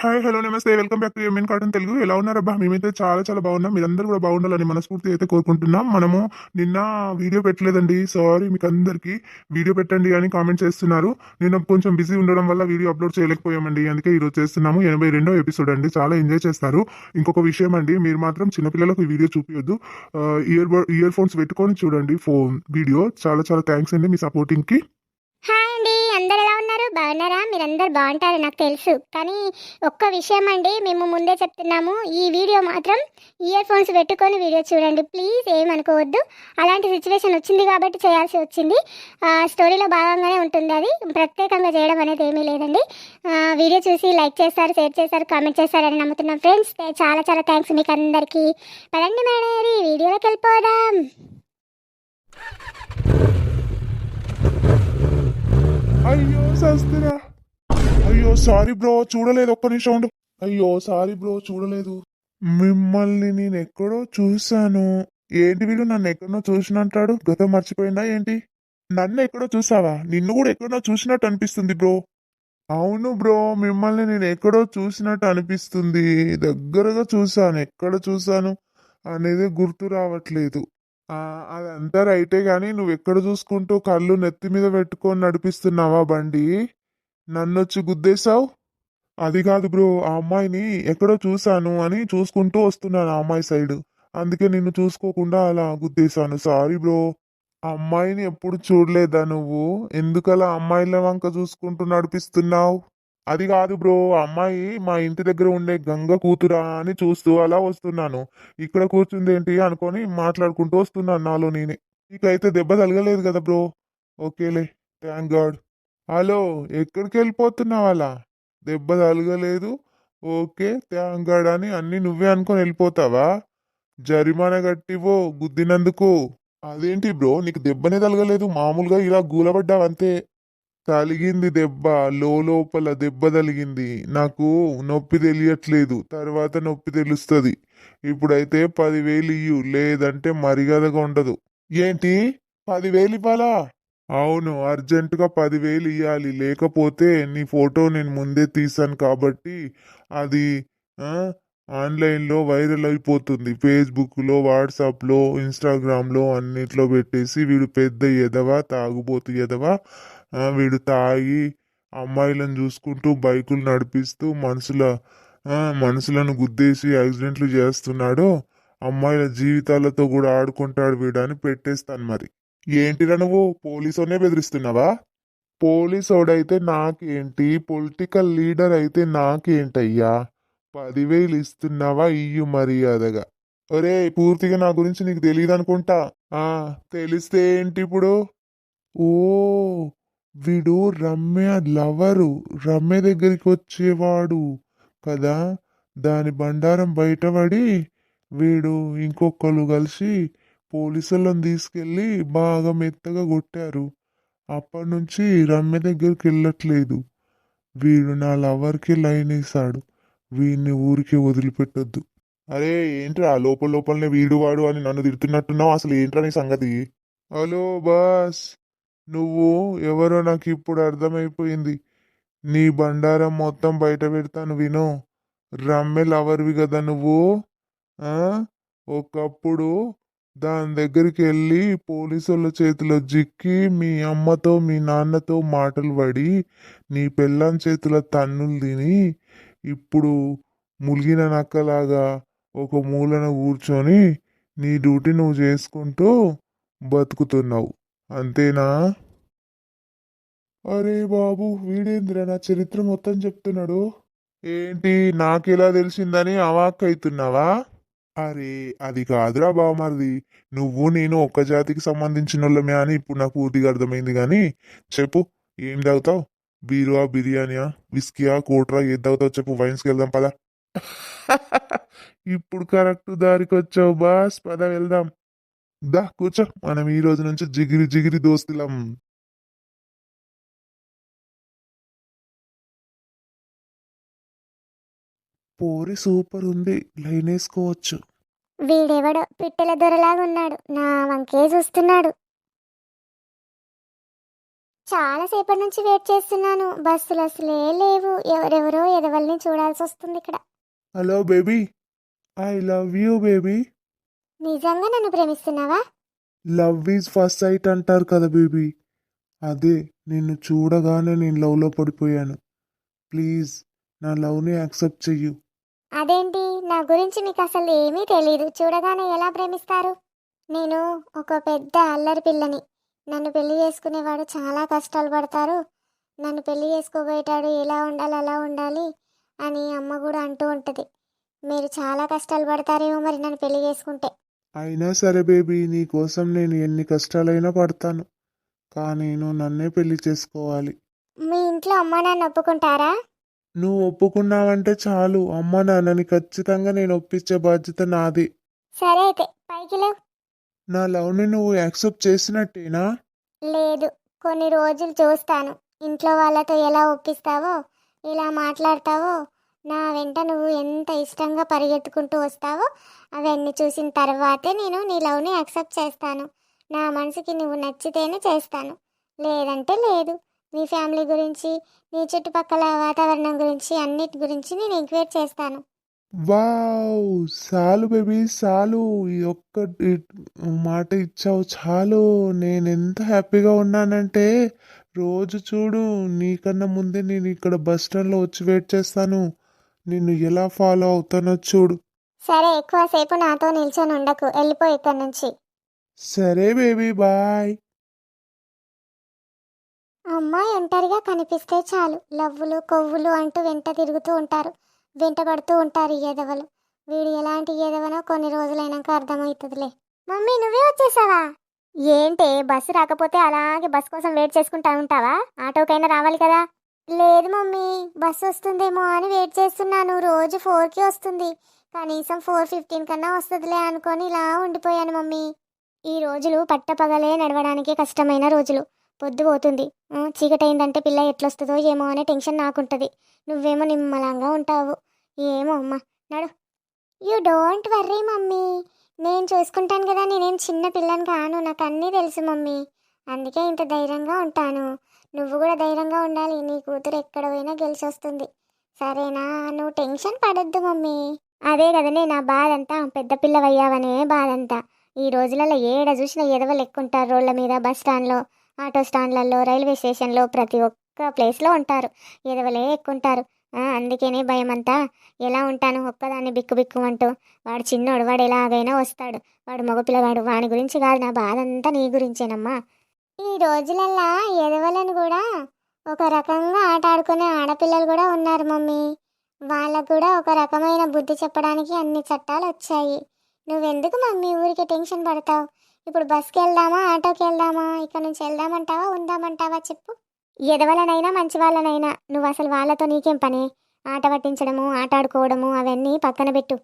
Hi hello namaste welcome back to MN cotton Telugu ఎలా ఉన్నారబ్బా మేమైతే చాలా చాలా బాగున్నాం. మీరందరూ కూడా బాగుండాలని మనస్ఫూర్తి అయితే కోరుకుంటున్నాం. మనము నిన్న వీడియో పెట్టలేదండి. సారీ మీకు అందరికీ. వీడియో పెట్టండి అని కామెంట్ చేస్తున్నారు. నేను కొంచెం బిజీ ఉండడం వల్ల వీడియో అప్లోడ్ చేయలేకపోయామండి. అందుకే ఈరోజు చేస్తున్నాము. ఎనభై రెండో ఎపిసోడ్ అండి. చాలా ఎంజాయ్ చేస్తారు. ఇంకొక విషయం అండి. మీరు మాత్రం చిన్నపిల్లలకు ఈ వీడియో చూపించొద్దు ఇయర్ ఇయర్ ఫోన్స్ పెట్టుకొని చూడండి ఫోన్ వీడియో చాలా చాలా థ్యాంక్స్ అండి మీ సపోర్టింగ్కి హాయ్ అండి అందరు ఎలా ఉన్నారు బాగున్నారా? మీరందరు బాగుంటారు నాకు తెలుసు. కానీ ఒక్క విషయం అండి మేము ముందే చెప్తున్నాము. ఈ వీడియో మాత్రం ఇయర్ ఫోన్స్ పెట్టుకొని వీడియో చూడండి. ప్లీజ్ ఏమనుకోవద్దు. అలాంటి సిచ్యువేషన్ వచ్చింది కాబట్టి చేయాల్సి వచ్చింది. స్టోరీలో భాగంగానే ఉంటుంది అది. ప్రత్యేకంగా చేయడం అనేది ఏమీ లేదండి. వీడియో చూసి లైక్ చేస్తారు షేర్ చేస్తారు కామెంట్ చేస్తారని నమ్ముతున్నాం. ఫ్రెండ్స్ చాలా చాలా థ్యాంక్స్ మీకు అందరికీ. పదండి మేడం వీడియోలోకి వెళ్ళిపోదాం. అయ్యో సస్తురా అయ్యో సారీ బ్రో చూడలేదు ఒక్క నిమిషం ఉండు. అయ్యో సారీ బ్రో చూడలేదు. మిమ్మల్ని నేను ఎక్కడో చూశాను. ఏంటి వీడు నన్ను ఎక్కడో చూసినట్టాడు? గతం మర్చిపోయిందా ఏంటి? నన్ను ఎక్కడో చూసావా? నిన్ను కూడా ఎక్కడో చూసినట్టు అనిపిస్తుంది బ్రో. అవును బ్రో మిమ్మల్ని నేను ఎక్కడో చూసినట్టు అనిపిస్తుంది. దగ్గరగా చూశాను ఎక్కడ చూశాను అనేది గుర్తు రావట్లేదు. అదంతా రైటే కానీ నువ్వు ఎక్కడ చూసుకుంటూ కళ్ళు నెత్తి మీద పెట్టుకొని నడిపిస్తున్నావా బండి? నన్ను వచ్చి గుద్దేశావు? అది కాదు బ్రో ఆ అమ్మాయిని ఎక్కడో చూశాను అని చూసుకుంటూ వస్తున్నాను ఆ అమ్మాయి సైడ్. అందుకే నిన్ను చూసుకోకుండా అలా గుద్దేశాను. Sorry bro. ఆ అమ్మాయిని ఎప్పుడు చూడలేదా నువ్వు? ఎందుకలా అమ్మాయిల వంక చూసుకుంటూ నడిపిస్తున్నావు? అది కాదు బ్రో ఆ అమ్మాయి మా ఇంటి దగ్గర ఉండే గంగ కూతురా అని చూస్తూ అలా వస్తున్నాను. ఇక్కడ కూర్చుంది ఏంటి అనుకొని మాట్లాడుకుంటూ వస్తున్నాను నాలో నేనే. నీకైతే దెబ్బ తగలలేదు కదా బ్రో. ఓకేలే థ్యాంక్ గాడ్. హలో ఎక్కడికి వెళ్ళిపోతున్నావు అలా? దెబ్బ తగలలేదు. ఓకే థ్యాంక్ గాడ్ అని అన్ని నువ్వే అనుకొని వెళ్ళిపోతావా? జరిమానా కట్టివో గుద్దినందుకు. అదేంటి బ్రో నీకు దెబ్బనే తగలలేదు. మామూలుగా ఇలా గూలబడ్డావంతే తలిగింది దెబ్బ లోపల దెబ్బ తలిగింది. నాకు నొప్పి తెలియట్లేదు. తర్వాత నొప్పి తెలుస్తుంది. ఇప్పుడైతే పదివేలు ఇయ్యు. లేదంటే మర్యాదగా ఉండదు. ఏంటి? పదివేలు ఇవ్వాలా? అవును. అర్జెంటుగా పదివేలు ఇవ్వాలి లేకపోతే నీ ఫోటో నేను ముందే తీసాను కాబట్టి అది ఆన్లైన్లో వైరల్ అయిపోతుంది. ఫేస్బుక్లో వాట్సాప్లో ఇన్స్టాగ్రామ్లో అన్నిట్లో పెట్టేసి వీడు పెద్ద ఎదవా తాగుబోతు ఎదవా వీడు తాగి అమ్మాయిలను చూసుకుంటూ బైకులు నడిపిస్తూ మనుషుల మనుషులను గుద్దేసి యాక్సిడెంట్లు చేస్తున్నాడు. అమ్మాయిల జీవితాలతో కూడా ఆడుకుంటాడు వీడు అని పెట్టేస్తాను మరి. ఏంటిరా నువ్వు? పోలీసునే బెదిరిస్తున్నావా? పోలీసోడైతే నాకేంటి? పొలిటికల్ లీడర్ అయితే నాకేంటయ్యా? పదివేలు ఇస్తున్నావా? ఇయ్యు మర్యాదగా. ఒరే పూర్తిగా నా గురించి నీకు తెలియదు అనుకుంటా తెలిస్తే ఏంటి ఇప్పుడు? ఓ వీడు రమ్య లవరు రమ్య దగ్గరికి వచ్చేవాడు కదా. దాని బండారం బయటపడి వీడు ఇంకొకరు కలిసి పోలీసులను తీసుకెళ్ళి బాగా మెత్తగా కొట్టారు. అప్పటి నుంచి రమ్య దగ్గరికి వెళ్ళట్లేదు. వీడు నా లవర్కి లైన్ వేశాడు. వీడిని ఊరికి వదిలిపెట్టొద్దు. అరే ఏంట్రా లోపల లోపలనే వీడు వాడు అని నన్ను తిడుతున్నట్టున్నావు? అసలు ఏంట్రా నీ సంగతి? Hello boss. నువ్వు ఎవరో నాకు ఇప్పుడు అర్థమైపోయింది. నీ బండారం మొత్తం బయట పెడతాను విను. రమ్మె లవర్వి కదా నువ్వు? ఒకప్పుడు దాని దగ్గరికి వెళ్ళి పోలీసుల చేతిలో జిక్కి మీ అమ్మతో మీ నాన్నతో మాటలు పడి నీ పెళ్ళాం చేతుల తన్నులు తిని ఇప్పుడు ములిగిన నక్కలాగా ఒక మూలన కూర్చొని నీ డ్యూటీ నువ్వు చేసుకుంటూ బతుకుతున్నావు. అంతేనా? అరే బాబు వీడేంద్ర నా చరిత్ర మొత్తం చెప్తున్నాడు? ఏంటి నాకెలా తెలిసిందని అవాక్ అవుతున్నావా అరే అది కాదురా బావమరిది. నువ్వు నేను ఒక్క జాతికి సంబంధించిన వాళ్ళమే అని ఇప్పుడు నాకు పూర్తిగా అర్థమైంది కానీ చెప్పు ఏం తాగుతావు? బీరువా బిర్యానీయా విస్కీయా కోట్రా ఏది తాగుతావు చెప్పు వైన్స్కి వెళ్దాం పదా. ఇప్పుడు కరెక్ట్ దారికి వచ్చావు బాస్ పద వెళ్దాం. దా కూర్చో. మనం ఈ రోజు నుంచి జిగిరి జిగిరి దోస్తులం. పోరి సూపర్ ఉంది. లైన్ వేసుకోవచ్చు. వీడెవడో పిట్టల దొరలాగా ఉన్నాడు నా వంకే చూస్తున్నాడు. చాలా సేపటి నుంచి వెయిట్ చేస్తున్నాను. బస్సులు అసలే లేవు. ఎవరెవరో ఎదవల్ని చూడాల్సి వస్తుంది ఇక్కడ. Hello baby. I love you baby. నిజంగా నన్ను ప్రేమిస్తున్నావా? లవ్ ఈజ్ ఫస్ట్ సైట్ అంటారు కదా బేబీ. అదే నిన్ను చూడగానే నేను లవ్లో పడిపోయాను. ప్లీజ్ నా లవ్ని యాక్సెప్ట్ చెయ్యు. అదేంటి? నా గురించి మీకు అసలు ఏమీ తెలియదు చూడగానే ఎలా ప్రేమిస్తారు? నేను ఒక పెద్ద అల్లరి పిల్లని. నన్ను పెళ్ళి చేసుకునేవాడు చాలా కష్టాలు పడతారు. నన్ను పెళ్ళి చేసుకోబోయేటాడు ఎలా ఉండాలి అలా ఉండాలి అని అమ్మ కూడా అంటూ ఉంటుంది. మీరు చాలా కష్టాలు పడతారేమో మరి నన్ను పెళ్ళి చేసుకుంటే. అయినా సరే బేబీ నీ కోసం నేను ఎన్ని కష్టాలైనా పడతాను. కానీ నువ్వు నన్నే పెళ్ళి చేసుకోవాలి. మీ ఇంట్లో అమ్మ నాన్న ఒప్పుకుంటారా? నువ్వు ఒప్పుకున్నావంటే చాలు. అమ్మ నాన్నని ఖచ్చితంగా నేను ఒప్పించే బాధ్యత నాది. సరే అయితే పైకి లేవు. నా లవ్ని నువ్వు యాక్సెప్ట్ చేసినట్టేనా? లేదు. కొన్ని రోజులు చూస్తాను. ఇంట్లో వాళ్ళతో ఎలా ఒప్పిస్తావో ఎలా మాట్లాడతావో నా వెంట నువ్వు ఎంత ఇష్టంగా పరిగెత్తుకుంటూ వస్తావో అవన్నీ చూసిన తర్వాతే నేను నీ లవ్ని యాక్సెప్ట్ చేస్తాను. నా మనసుకి నువ్వు నచ్చితేనే చేస్తాను. లేదంటే లేదు. మీ ఫ్యామిలీ గురించి నీ చుట్టుపక్కల వాతావరణం గురించి అన్నిటి గురించి నేను ఎంక్వైర్ చేస్తాను. వావ్! చాలు బేబీ చాలు. ఈ ఒక్క మాట ఇచ్చావు చాలు. నేను ఎంత హ్యాపీగా ఉన్నానంటే రోజు చూడు నీకన్నా ముందే నేను ఇక్కడ బస్ స్టాండ్లో వచ్చి వెయిట్ చేస్తాను. నిన్ను ఎలా ఫాలో అవుతానో చూడు. సరే ఎక్కువసేపు నాతో నిల్చొని ఉండకు. వెళ్ళిపో ఇక్కడి నుంచి. సరే బేబీ బాయ్. అమ్మాయి ఒంటరిగా కనిపిస్తే చాలు. లవ్వులు కొవ్వులు అంటూ వెంట తిరుగుతూ ఉంటారు. వెంటబడుతూ ఉంటారు ఈ ఎదవలు. వీడు ఎలాంటి ఎదవనో కొన్ని రోజులైనాక అర్థమవుతుందిలే. మమ్మీ నువ్వే వచ్చేసావా? ఏంటే బస్సు రాకపోతే అలాగే బస్ కోసం వెయిట్ చేసుకుంటా ఉంటావా? ఆటోకైనా రావాలి కదా. లేదు మమ్మీ బస్సు వస్తుందేమో అని వెయిట్ చేస్తున్నాను. రోజు ఫోర్కి వస్తుంది. కనీసం ఫోర్ ఫిఫ్టీన్ కన్నా వస్తుందిలే అనుకొని ఇలా ఉండిపోయాను మమ్మీ. ఈ రోజులు పట్టపగలే నడవడానికి కష్టమైన రోజులు. పొద్దు పోతుంది. చీకటైందంటే పిల్ల ఎట్లొస్తుందో ఏమో అనే టెన్షన్ నాకుంటుంది. నువ్వేమో నిమ్మలంగా ఉంటావు. ఏమో అమ్మ. నడు. You don't worry mummy. నేను చూసుకుంటాను కదా నేనేం చిన్న పిల్లని కాను. నాకు అన్నీ తెలుసు మమ్మీ. అందుకే ఇంత ధైర్యంగా ఉంటాను. నువ్వు కూడా ధైర్యంగా ఉండాలి. నీ కూతురు ఎక్కడ పోయినా గెలిచి వస్తుంది సరేనా? నువ్వు టెన్షన్ పడొద్దు మమ్మీ. అదే కదనే నా బాధ అంతా పెద్ద పిల్లవయ్యావనే బాధ అంతా ఈ రోజులలో ఏడ చూసినా ఎదవలు ఎక్కుంటారు రోడ్ల మీద బస్ స్టాండ్లో ఆటో స్టాండ్లలో రైల్వే స్టేషన్లో ప్రతి ఒక్క ప్లేస్లో ఉంటారు. ఎదవలే ఎక్కుంటారు. అందుకేనే అందుకనే భయం అంతా ఎలా ఉంటాను ఒక్కదాన్ని బిక్కు బిక్కు అంటూ? వాడు చిన్నోడు వాడు ఎలాగైనా వస్తాడు. వాడు మగపిల్లవాడు. వాడి గురించి కాదు నా బాధ అంతా నీ గురించేనమ్మా. ఈ రోజులల్లా ఎదవలను కూడా ఒక రకంగా ఆట ఆడుకునే ఆడపిల్లలు కూడా ఉన్నారు మమ్మీ. వాళ్ళకు కూడా ఒక రకమైన బుద్ధి చెప్పడానికి అన్ని చట్టాలు వచ్చాయి. నువ్వెందుకు మమ్మీ ఊరికి టెన్షన్ పడతావు? ఇప్పుడు బస్కి వెళ్దామా ఆటోకి వెళ్దామా ఇక్కడ నుంచి వెళ్దామంటావా? ఉందామంటావా? చెప్పు. ఎదవలనైనా మంచి వాళ్ళనైనా నువ్వు అసలు వాళ్ళతో నీకేం పని? ఆట పట్టించడము ఆట ఆడుకోవడము అవన్నీ పక్కన పెట్టు.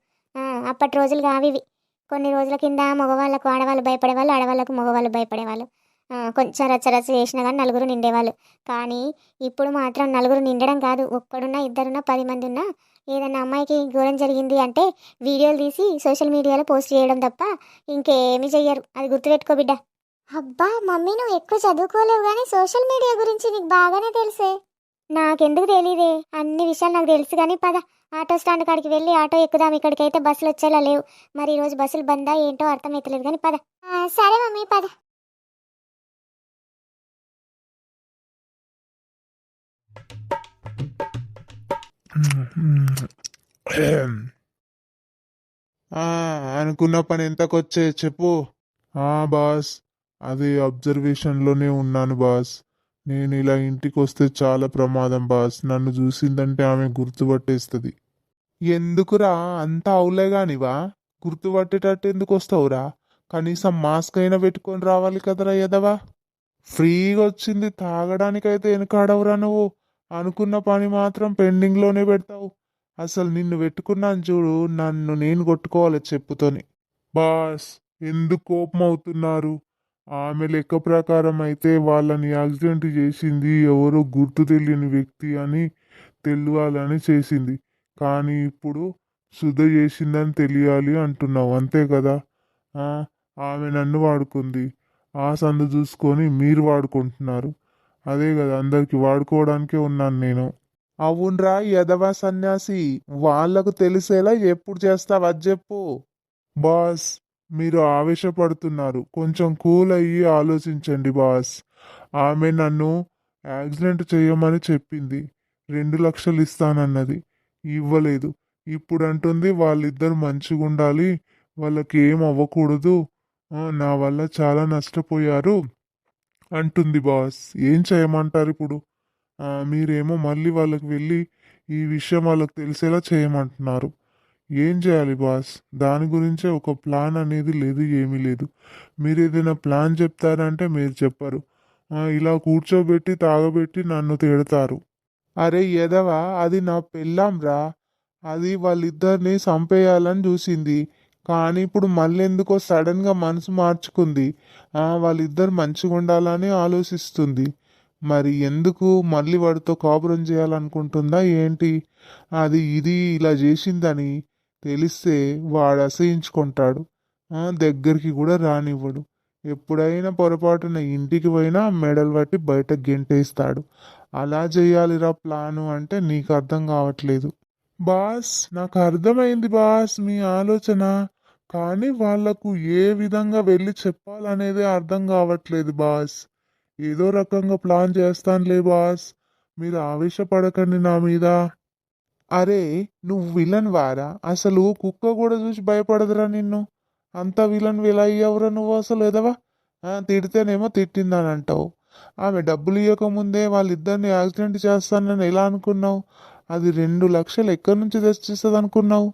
అప్పటి రోజులు కావివి కొన్ని రోజుల కింద మగవాళ్ళకు ఆడవాళ్ళు భయపడేవాళ్ళు ఆడవాళ్ళకు మగవాళ్ళు భయపడేవాళ్ళు. కొంచెం రచ్చరచ్చ చేసినా కానీ నలుగురు నిండేవాళ్ళు. కానీ ఇప్పుడు మాత్రం నలుగురు నిండడం కాదు. ఒక్కడున్నా ఇద్దరున్నా పది మంది ఉన్నా ఏదైనా అమ్మాయికి ఘోరం జరిగింది అంటే వీడియోలు తీసి సోషల్ మీడియాలో పోస్ట్ చేయడం తప్ప ఇంకేమీ చెయ్యరు. అది గుర్తుపెట్టుకో బిడ్డ. అబ్బా మమ్మీ నువ్వు ఎక్కువ చదువుకోలేవు కానీ సోషల్ మీడియా గురించి నీకు బాగానే తెలుసే. నాకెందుకు తెలియదే అన్ని విషయాలు నాకు తెలుసు కానీ పద. ఆటో స్టాండ్ కాడికి వెళ్ళి ఆటో ఎక్కుదాం. ఇక్కడికైతే బస్సులు వచ్చేలా లేవు. మరి ఈ రోజు బస్సులు బందా? ఏంటో అర్థమవుతలేదు కానీ పద. సరే మమ్మీ పద. అనుకున్న పని ఎంతకొచ్చే చెప్పు. బాస్ అది అబ్జర్వేషన్లోనే ఉన్నాను బాస్. నేను ఇలా ఇంటికి వస్తే చాలా ప్రమాదం బాస్. నన్ను చూసిందంటే ఆమె గుర్తుపట్టేస్తుంది ఎందుకురా? అంత అవులేగానివా గుర్తుపట్టేటట్టు ఎందుకు వస్తావురా కనీసం మాస్క్ అయినా పెట్టుకొని రావాలి కదరా ఎదవా ఫ్రీగా వచ్చింది తాగడానికైతే వెనకాడవురా నువ్వు. అనుకున్న పని మాత్రం పెండింగ్లోనే పెడతావు. అసలు నిన్ను పెట్టుకున్నాను చూడు నన్ను నేను కొట్టుకోవాలి చెప్పుతోని. బాస్ ఎందుకు కోపం అవుతున్నారు? ఆమె లెక్క ప్రకారం అయితే వాళ్ళని యాక్సిడెంట్ చేసింది ఎవరో గుర్తు తెలియని వ్యక్తి అని తెలియాలని చేసింది. కానీ ఇప్పుడు శుద్ధ చేసిందని తెలియాలి అంటున్నావు అంతే కదా? ఆమె నన్ను వాడుకుంది. ఆ సందు చూసుకొని మీరు వాడుకుంటున్నారు. అదే కదా అందరికి వాడుకోవడానికే ఉన్నాను నేను. అవునరా యదవ సన్యాసి వాళ్ళకు తెలిసేలా ఎప్పుడు చేస్తావు? అది చెప్పు. బాస్ మీరు ఆవేశపడుతున్నారు. కొంచెం కూల్ అయ్యి ఆలోచించండి బాస్. ఆమె నన్ను యాక్సిడెంట్ చేయమని చెప్పింది. రెండు లక్షలు ఇస్తానన్నది. ఇవ్వలేదు. ఇప్పుడు అంటుంది వాళ్ళిద్దరు మంచిగా ఉండాలి వాళ్ళకి ఏం అవ్వకూడదు నా వల్ల చాలా నష్టపోయారు. అంటుంది బాస్. ఏం చేయమంటారు ఇప్పుడు? మీరేమో మళ్ళీ వాళ్ళకి వెళ్ళి ఈ విషయం వాళ్ళకి తెలిసేలా చేయమంటున్నారు. ఏం చేయాలి బాస్? దాని గురించే ఒక ప్లాన్ అనేది లేదు ఏమీ లేదు. మీరు ఏదైనా ప్లాన్ చెప్తారంటే మీరు చెప్పరు. ఇలా కూర్చోబెట్టి తాగబెట్టి నన్ను తిడతారు. అరే ఎదవా? అది నా పెళ్ళాం రా అది వాళ్ళిద్దరిని చంపేయాలని చూసింది. కానీ ఇప్పుడు మళ్ళీ ఎందుకో సడన్గా మనసు మార్చుకుంది. వాళ్ళిద్దరు మంచిగా ఉండాలని ఆలోచిస్తుంది. మరి ఎందుకు మళ్ళీ వాడితో కాపురం చేయాలనుకుంటుందా ఏంటి? అది ఇది ఇలా చేసిందని తెలిస్తే వాడు అసహించుకుంటాడు. దగ్గరికి కూడా రానివ్వడు. ఎప్పుడైనా పొరపాటున ఇంటికి పోయినా మెడలు పట్టి బయట గెంటేస్తాడు. అలా చేయాలిరా ప్లాను అంటే నీకు అర్థం కావట్లేదు. బాస్ నాకు అర్థమైంది బాస్ మీ ఆలోచన. కానీ వాళ్ళకు ఏ విధంగా వెళ్ళి చెప్పాలనేది అర్థం కావట్లేదు బాస్. ఏదో రకంగా ప్లాన్ చేస్తానులే బాస్. మీరు ఆవేశపడకండి నా మీద. అరే నువ్వు విలన్ వారా? అసలు కుక్క కూడా చూసి భయపడదురా నిన్ను? అంత విలన్ విలా అయ్యవురా నువ్వు అసలు ఎదవా? తిడితేనేమో తిట్టిందని అంటావు ఆమె డబ్బులు ఇవ్వకముందే వాళ్ళిద్దరిని యాక్సిడెంట్ చేస్తానని ఎలా అనుకున్నావు? అది రెండు లక్షలు ఎక్కడి నుంచి తెచ్చిస్తుంది అనుకున్నావు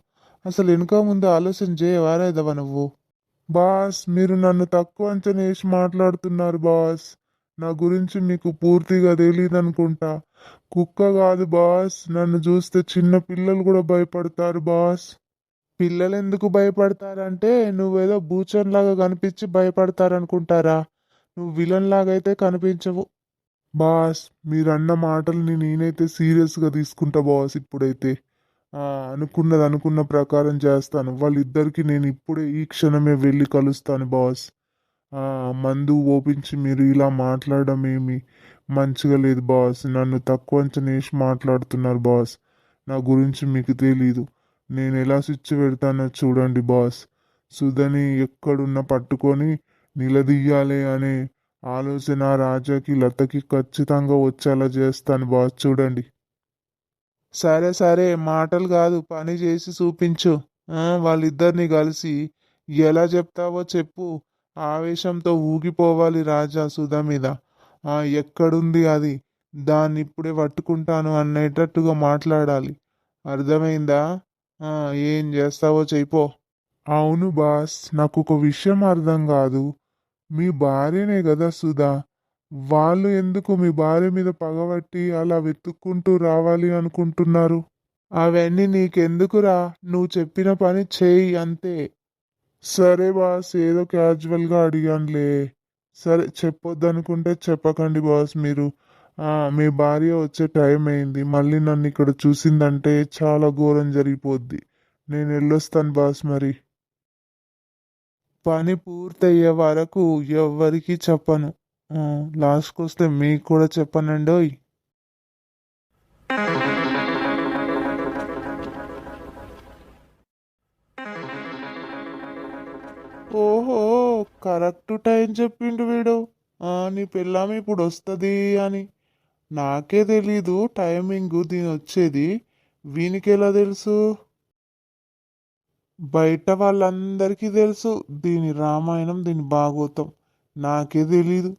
అసలు వెనుక ముందు ఆలోచన చేయవారేదవా నువ్వు? బాస్ మీరు నన్ను తక్కువ అంచనా వేసి మాట్లాడుతున్నారు బాస్. నా గురించి మీకు పూర్తిగా తెలియదు అనుకుంటా కుక్క కాదు బాస్ నన్ను చూస్తే చిన్న పిల్లలు కూడా భయపడతారు బాస్. పిల్లలు ఎందుకు భయపడతారంటే నువ్వేదో బూచన్ లాగా కనిపించి భయపడతారనుకుంటారా? నువ్వు విలన్ లాగా అయితే కనిపించవు. బాస్ మీరన్న మాటల్ని నేనైతే సీరియస్గా తీసుకుంటా బాస్ ఇప్పుడైతే. అనుకున్నది అనుకున్న ప్రకారం చేస్తాను. వాళ్ళిద్దరికి నేను ఇప్పుడే ఈ క్షణమే వెళ్ళి కలుస్తాను బాస్. మందు ఓపించి మీరు ఇలా మాట్లాడడం ఏమి? మంచిగా లేదు బాస్. నన్ను తక్కువ అంచనేసి మాట్లాడుతున్నారు బాస్. నా గురించి మీకు తెలీదు. నేను ఎలా స్విచ్ పెడతానో చూడండి బాస్. సుధని ఎక్కడున్నా పట్టుకొని నిలదీయాలి అనే ఆలోచన రాజాకి లతకి ఖచ్చితంగా వచ్చేలా చేస్తాను బాస్. చూడండి. సరే సరే మాటలు కాదు పని చేసి చూపించు. వాళ్ళిద్దరిని కలిసి ఎలా చెప్తావో చెప్పు. ఆవేశంతో ఊగిపోవాలి రాజా సుధ మీద. ఎక్కడుంది అది? దాన్ని ఇప్పుడే పట్టుకుంటాను అనేటట్టుగా మాట్లాడాలి. అర్థమైందా? ఏం చేస్తావో చెయ్యిపో అవును బాస్ నాకు ఒక విషయం అర్థం కాదు. మీ భార్యనే కదా సుధా? వాళ్ళు ఎందుకు మీ భార్య మీద పగబట్టి అలా వెతుక్కుంటూ రావాలి అనుకుంటున్నారు? అవన్నీ నీకెందుకురా? నువ్వు చెప్పిన పని చేయి అంతే. సరే బాస్ ఏదో క్యాజువల్గా అడిగానులే. సరే చెప్పొద్దనుకుంటే చెప్పకండి బాస్ మీరు. మీ భార్య వచ్చే టైం అయింది. మళ్ళీ నన్ను ఇక్కడ చూసిందంటే చాలా ఘోరం జరిగిపోద్ది. నేను వెళ్ళొస్తాను బాస్ మరి. పని పూర్తయ్యే వరకు ఎవ్వరికీ చెప్పను. లాస్ట్కి వస్తే మీకు కూడా చెప్పనండి ఓయ్. ఓహో కరెక్ట్ టైం చెప్పిండు వీడు. నీ పిల్లామి ఇప్పుడు వస్తుంది అని. నాకే తెలీదు టైమింగ్ దీని వచ్చేది. వీనికి ఎలా తెలుసు? బయట వాళ్ళందరికీ తెలుసు దీని రామాయణం దీని భాగవతం. నాకే తెలీదు.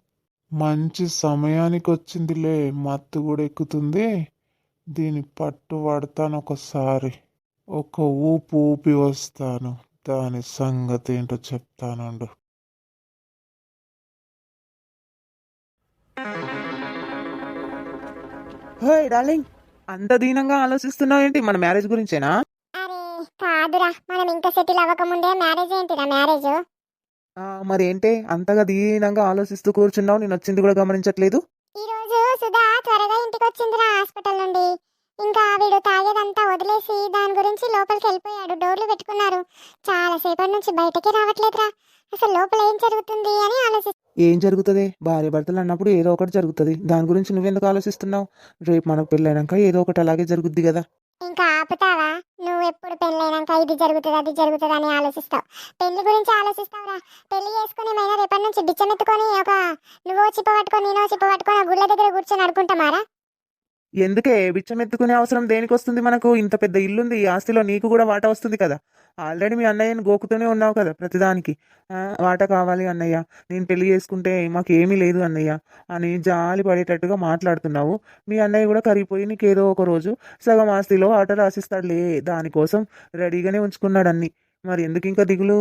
మంచి సమయానికి వచ్చిందిలే మత్తు కూడా ఎక్కుతుంది దీని పట్టు పడతాను ఒకసారి. ఒక ఊపు ఊపి వస్తాను. దాని సంగతి ఏంటో చెప్తానండు. హే డార్లింగ్! అంత దీనంగా ఆలోచిస్తున్నావు ఏంటి? మన మ్యారేజ్ గురించేనా? అరే కాదురా. మనం ఇంకా సెటిల్ అవ్వకముందే మ్యారేజ్ ఏంటిరా మ్యారేజ్? మరి ఏంటి అంతగా దీనంగా ఆలోచిస్తూ కూర్చున్నావు నేను వచ్చింది కూడా గమనించట్లేదు. ఈ రోజు సుధా త్వరగా ఇంటికి వచ్చిందిరా హాస్పిటల్ నుండి. ఇంకా వీడు తాగేదంతా వదిలేసి దాని గురించి లోపలికి వెళ్ళిపోయాడు డోర్లు పెట్టుకున్నారు. చాలా సేపటి నుంచి బయటకి రావట్లేదురా. అసలు లోపల ఏం జరుగుతుంది అని ఆలోచిస్తాను ఏం జరుగుతుంది? భార్య భర్తలు అన్నప్పుడు ఏదో ఒకటి జరుగుతుంది. దాని గురించి నువ్వెందుకు ఆలోచిస్తున్నావు? రేపు మనకు పెళ్ళైనాక ఏదో ఒకటి అలాగే జరుగుద్ది కదా. ఇంకా ఆపుతావా? నువ్వు ఎప్పుడు పెళ్ళైనాక ఇది జరుగుతుంది అది జరుగుతుంది అని ఆలోచిస్తావు. పెళ్ళి గురించి ఆలోచిస్తావురా. పెళ్ళి చేసుకుని మైనా రేపటి నుంచి బిచ్చమెత్తుకొని ఒక నువ్వో చిప్ప పట్టుకొని నేనో చిప్ప పట్టుకొని ఆ గుళ్ళ దగ్గర కూర్చొని అడుకుంటామారా ఎందుకే? బిచ్చం ఎత్తుకునే అవసరం దేనికి వస్తుంది మనకు? ఇంత పెద్ద ఇల్లుంది ఈ ఆస్తిలో నీకు కూడా వాటా వస్తుంది కదా. ఆల్రెడీ మీ అన్నయ్యని గోకుతూనే ఉన్నావు కదా ప్రతిదానికి. వాటా కావాలి అన్నయ్య. నేను పెళ్ళి చేసుకుంటే మాకు ఏమీ లేదు అన్నయ్య అని జాలి పడేటట్టుగా మాట్లాడుతున్నావు. మీ అన్నయ్య కూడా కరిగిపోయి నీకు ఏదో ఒక రోజు సగం ఆస్తిలో వాటా రాసిస్తాడులే. దానికోసం రెడీగానే ఉంచుకున్నాడు అన్ని. మరి ఎందుకు ఇంకా దిగులు?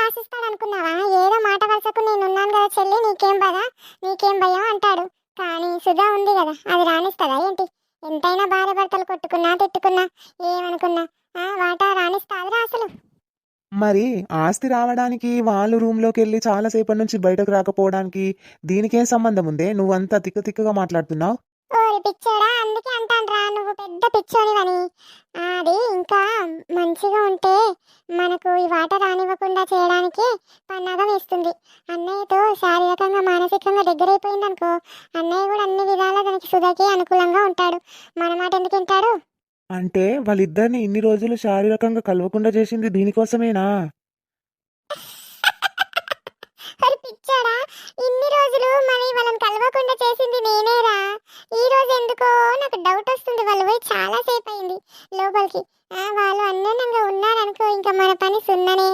రాసిస్తాడు ఏదో మాట వరుసకు నేను ఉన్నాను కదా చెల్లి నీకేం బాధ? నీకేం భయం? అంటాడు. కానీ సుధా ఉంది కదా అది రాణిస్తుందా ఏంటి? ఎంతైనా భార్య భర్తలు కొట్టుకున్నా తిట్టుకున్నా ఏమనుకున్నా ఆ, వాటా రాణిస్తాదిరా అసలు. మరి ఆస్తి రావడానికి వాళ్ళు రూమ్లోకి వెళ్ళి చాలాసేపటి నుంచి బయటకు రాకపోవడానికి దీనికేం సంబంధం ఉందే? నువ్వంతా తిక్క తిక్కగా మాట్లాడుతున్నావు. ఓరి పిచ్చోడా అందుకే అంటానురా నువ్వు పెద్ద పిచ్చోనివని. అది ఇంకా మంచిగా ఉంటే మనకు ఈ వాట రానివ్వకుండా చేయడానికి పన్నాగం వేస్తుంది. అన్నయ్యతో శారీరకంగా మానసికంగా దగ్గరైపోయింది అనుకో అన్నయ్య కూడా అన్ని విధాలా దానికి సుధకి అనుకూలంగా ఉంటాడు. మన మాట ఎందుకు వింటాడు? అంటే వాళ్ళిద్దరిని ఇన్ని రోజులు శారీరకంగా కలవకుండా చేసింది దీనికోసమేనా? మరి పిచ్చాడా? ఇన్ని రోజులు మరి వాళ్ళని కలవకుండా చేసింది నేనేరా. ఈ రోజు ఎందుకో నాకు డౌట్ వస్తుంది. వాళ్ళు పోయి చాలా సేపు అయింది లోపలికి. ఆ, వాళ్ళు అన్యోన్యంగా ఉన్నారనుకో ఇంకా మన పని సున్ననే.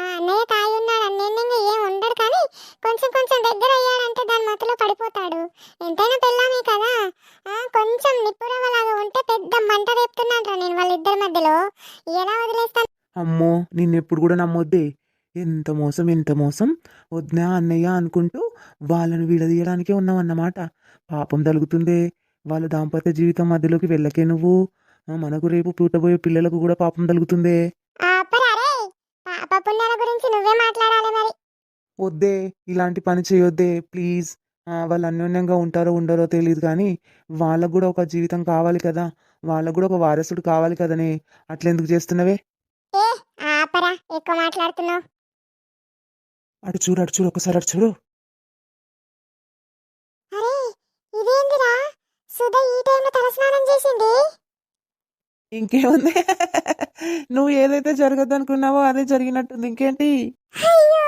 అన్నయ్య తాయి ఉన్నాడు అన్యోన్యంగా ఏం ఉండడు కానీ కొంచెం కొంచెం దగ్గర అయ్యాడంటే దాని మతలో పడిపోతాడు. ఎంతైనా పెళ్ళామే కదా. కొంచెం నిప్పురవలాగా ఉంటే పెద్ద మంట రేపుతున్నాడు నేను వాళ్ళిద్దరి మధ్యలో. ఎలా వదిలేస్తాను? అమ్మో నిన్నెప్పుడు కూడా నమ్మొద్దే. ఎంత మోసం ఎంత మోసం. వద్దా అన్నయ్య అనుకుంటూ వాళ్ళను విడదీయడానికే ఉన్నావన్నమాట పాపం తలుగుతుందే వాళ్ళ దాంపత్య జీవితం మధ్యలోకి వెళ్ళకే నువ్వు. మనకు రేపు పుట్టబోయే పిల్లలకు కూడా పాపం తలుగుతుందే. వద్దే ఇలాంటి పని చేయొద్దే ప్లీజ్. వాళ్ళు అన్యోన్యంగా ఉంటారో ఉండరో తెలియదు కానీ వాళ్ళకు కూడా ఒక జీవితం కావాలి కదా. వాళ్ళకు కూడా ఒక వారసుడు కావాలి కదనే. అట్లెందుకు చేస్తున్నవే? ఎక్కువ మాట్లాడుతున్నావు. అటు చూడు అటు చూడు ఒకసారి అటు చూడు. అరే ఇదేందిరా? సుధ ఈ టైంలో తలస్నానం చేసింది. ఇంకేముంది? నువ్వు ఏదైతే జరగదు అనుకున్నావో అదే జరిగినట్టుంది. ఇంకేంటి? అయ్యో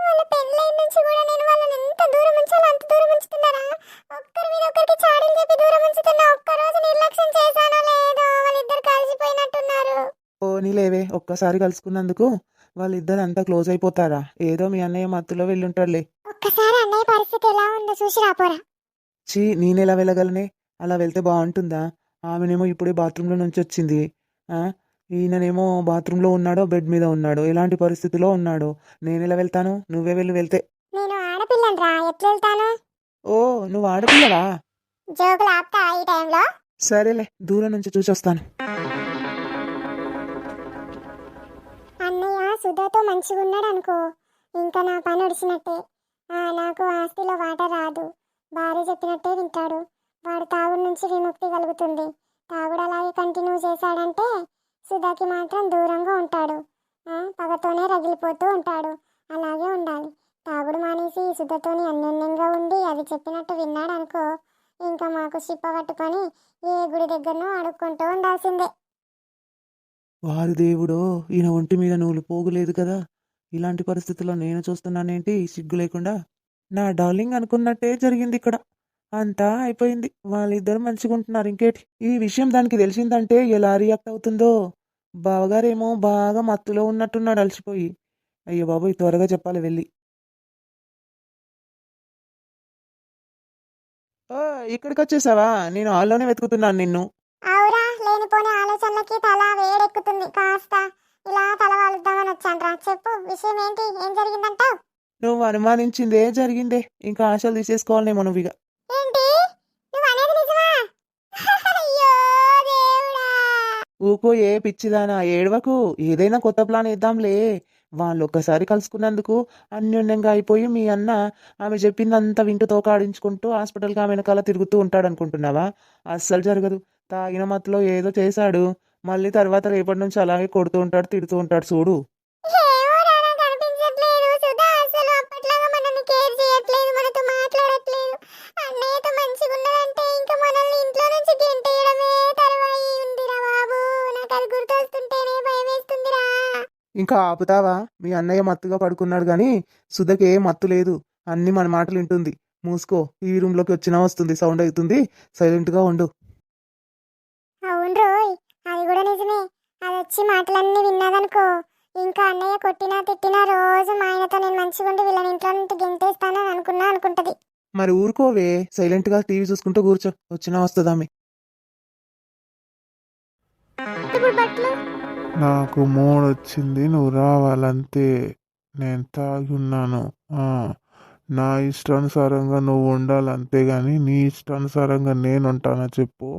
వాళ్ళ పెళ్ళైన నుంచి కూడా నేను వాళ్ళని ఎంత దూరం ఉంచాలో అంత దూరం ఉంచుతున్నారా? ఒక్కరి మీద ఒకరికి చాడీలు చెప్పి దూరం ఉంచుతున్నా ఒక్క రోజు నిర్లక్ష్యం చేశానో లేదో వాళ్ళిద్దరు కలిసిపోయినట్టున్నారు. ఓ నీలేవే ఒక్కసారి కలుసుకున్నందుకు వాళ్ళిద్దరు అంతా క్లోజ్ అయిపోతారా? ఏదో మీ అన్నయ్య మత్తులో వెళ్ళుంటాడులే. ఒక్కసారి అన్నయ్య పరిస్థితి ఎలా ఉందో చూసి రాపోరా చీ నేనెలా వెళ్ళగలనే? అలా వెళ్తే బాగుంటుందా? ఆమెనేమో ఇప్పుడే బాత్రూంలో నుంచి వచ్చింది. ఈయననేమో బాత్రూంలో ఉన్నాడో బెడ్ మీద ఉన్నాడో ఎలాంటి పరిస్థితిలో ఉన్నాడో. నేను ఎలా వెళ్తాను? నువ్వే వెళ్ళి వెళ్తే. నేను ఎట్లా వెళ్తాను ఓ నువ్వు జోకులు ఈ టైంలో? సరేలే దూరం నుంచి చూసొస్తాను. సుధాతో మంచిగా ఉన్నాడు అనుకో ఇంకా నా పని ఒడిచినట్టే నాకు ఆస్తిలో వాట రాదు. భార్య చెప్పినట్టే వింటాడు. వాడు తాగుడు నుంచి విముక్తి కలుగుతుంది. తాగుడు అలాగే కంటిన్యూ చేశాడంటే సుధాకి మాత్రం దూరంగా ఉంటాడు. పగతోనే రగిలిపోతూ ఉంటాడు. అలాగే ఉండాలి. తాగుడు మానేసి సుధతోని అన్యోన్యంగా ఉండి అది చెప్పినట్టు విన్నాడు అనుకో ఇంకా మాకు సిప్ప పట్టుకొని ఏ గుడి దగ్గరనో అడుక్కుంటూ ఉండాల్సిందే. వారి దేవుడో ఈయన ఒంటి మీద నూలు పోగులేదు కదా? ఇలాంటి పరిస్థితుల్లో నేను చూస్తున్నానేంటి? సిగ్గు లేకుండా? నా డార్లింగ్ అనుకున్నట్టే జరిగింది ఇక్కడ. అంతా అయిపోయింది. వాళ్ళిద్దరు మంచిగా ఉంటున్నారు ఇంకేటి? ఈ విషయం దానికి తెలిసిందంటే ఎలా రియాక్ట్ అవుతుందో? బావగారేమో బాగా మత్తులో ఉన్నట్టున్నాడు అలసిపోయి. అయ్యో బాబోయ్ త్వరగా చెప్పాలి వెళ్ళి. ఓ, ఇక్కడికి వచ్చేసావా నేను హాల్లోనే వెతుకుతున్నాను నిన్ను. లేనిపోని ఆలోచనలకి తల వేడెక్కుతుంది. కాస్త ఇలా తల వాలుద్దామని వచ్చానురా చెప్పు విషయం ఏంటి ఏం జరిగిందంటావు? నువ్వు అనుమానించిందే జరిగిందే. ఇంకా ఆశలు తీసేసుకోవాలేమో నువ్వు ఇక ఏంటి? నువ్వు అనేది నిజమా? అయ్యో దేవుడా! ఊకో ఏ పిచ్చిదానా ఏడవకు. ఏదైనా కొత్త ప్లాన్ వేద్దాంలే వాళ్ళు ఒక్కసారి కలుసుకున్నందుకు అన్యోన్యంగా అయిపోయి మీ అన్న ఆమె చెప్పిందంతా వింటూ తోకాడించుకుంటూ హాస్పిటల్కి ఆమె వెనకాల తిరుగుతూ ఉంటాడు అనుకుంటున్నావా అస్సలు జరగదు. తాగిన మతలో ఏదో చేశాడు. మళ్ళీ తర్వాత రేపటి నుంచి అలాగే కొడుతూ ఉంటాడు తిడుతూ ఉంటాడు చూడు. ఇంకా ఆపుతావా? మీ అన్నయ్య మత్తుగా పడుకున్నాడు కానీ సుధకి ఏ మత్తు లేదు. అన్ని మన మాటలు వింటుంది. మూసుకో ఈ రూమ్లోకి వచ్చినా వస్తుంది. సౌండ్ అవుతుంది. సైలెంట్గా ఉండు. నిజమే అది వచ్చి మాటలన్నీ విన్నదనుకో. ఇంకా అన్నయ్య కొట్టినా తిట్టినా రోజు మా ఆయనతో నేను మంచిగా ఉండి వీళ్ళని ఇంట్లో నుండి గెంటేస్తానని అనుకున్నా అనుకుంటది. మరి ఊరుకోవే. సైలెంట్గా టీవీ చూసుకుంటూ కూర్చో. వచ్చినా వస్తుంది ఆమె ఇప్పుడు బట్టలు నాకు మూడ్ వచ్చింది నువ్వు రావాలంతే. నేను తాగి ఉన్నాను ఆ, నా ఇష్టానుసారంగా నువ్వు ఉండాలి అంతేగాని నీ ఇష్టానుసారంగా నేను ఉంటానా చెప్పు.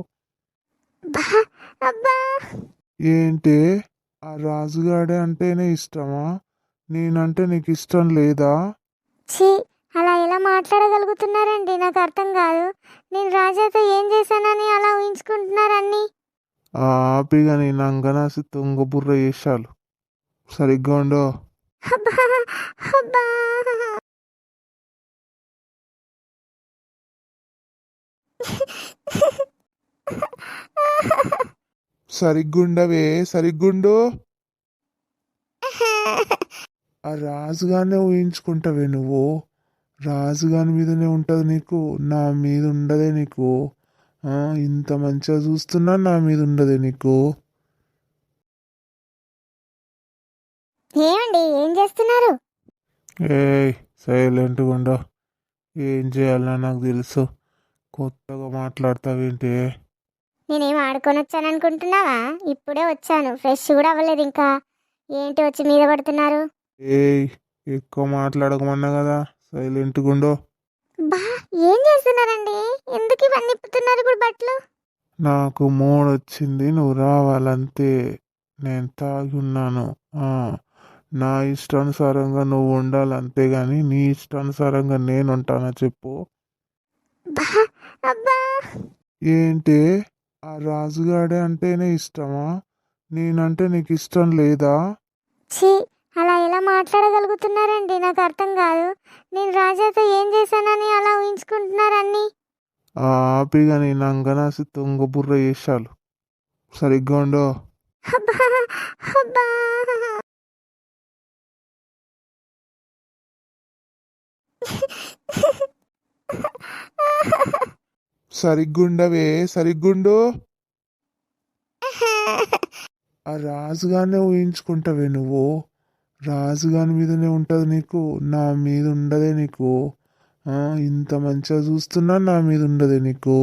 అబ్బా ఏంటి? ఆ రాజుగాడే అంటేనే ఇష్టమా? నేనంటే నీకు ఇష్టం లేదా? ఛీ అలా ఎలా మాట్లాడగలుగుతున్నారండి? నాకు అర్థం కాదు. నేను రాజాతో ఏం చేశానని అలా ఊహించుకుంటున్నారన్ని ఆపిగా నీ నంగనాసి తుంగ బుర్ర చేశాలు. సరిగ్గా ఉండో అబ్బా అబ్బా. సరిగ్గుండవే సరిగ్గుండు. ఆ రాజుగానే ఊహించుకుంటావే నువ్వు. రాజుగాని మీదనే ఉంటది నీకు నా మీద ఉండదే నీకు ఇంత మంచిగా చూస్తున్నా నా మీద ఉండదే నీకు. ఏమండి ఏం చేస్తున్నారు? సైలెంట్గా ఉండో ఏం చేయాలన్నా నాకు తెలుసు. కొత్తగా మాట్లాడతావేంటి? నేనేం ఆడుకొని వచ్చాను అనుకుంటున్నావా? ఇప్పుడే వచ్చాను. ఫ్రెష్ కూడా అవ్వలేదు ఇంకా. ఏంటి వచ్చి మీద పడుతున్నారు? ఏయ్ ఎక్కువ మాట్లాడకమన్నా కదా. సైలెంట్గా ఉండో. బా ఏం చేస్తున్నారండి? ఎందుకు ఇవన్నీ ఇప్పుతున్నారు ఇప్పుడు బట్టలు? నాకు మూడ్ వచ్చింది నువ్వు రావాలంతే. నేను తాగి ఉన్నాను. ఆ, నా ఇష్టానుసారంగా నువ్వు ఉండాలి అంతేగాని నీ ఇష్టానుసారంగా నేను ఉంటానా చెప్పు. బా అబ్బా. ఏంటి? ఆ రాజుగాడే అంటేనే ఇష్టమా? నేనంటే నీకు ఇష్టం లేదా? ఛీ! అలా ఎలా మాట్లాడగలుగుతున్నారండి? నాకు అర్థం కాదు. నేను రాజాతో ఏం చేశానని అలా ఊహించుకుంటున్నారన్ని ఆ ఆపిగా నీ నంగనాసి తుంగ బుర్ర చేశాలు. సరిగ్గా ఉండో అబ్బా అబ్బా సరిగ్గుండవే సరిగ్గుండు. ఆ రాజుగానే ఊహించుకుంటావే నువ్వు. రాజుగాని మీదనే ఉంటది నీకు నా మీద ఉండదే నీకు ఇంత మంచిగా చూస్తున్నా నా మీద ఉండదే నీకు.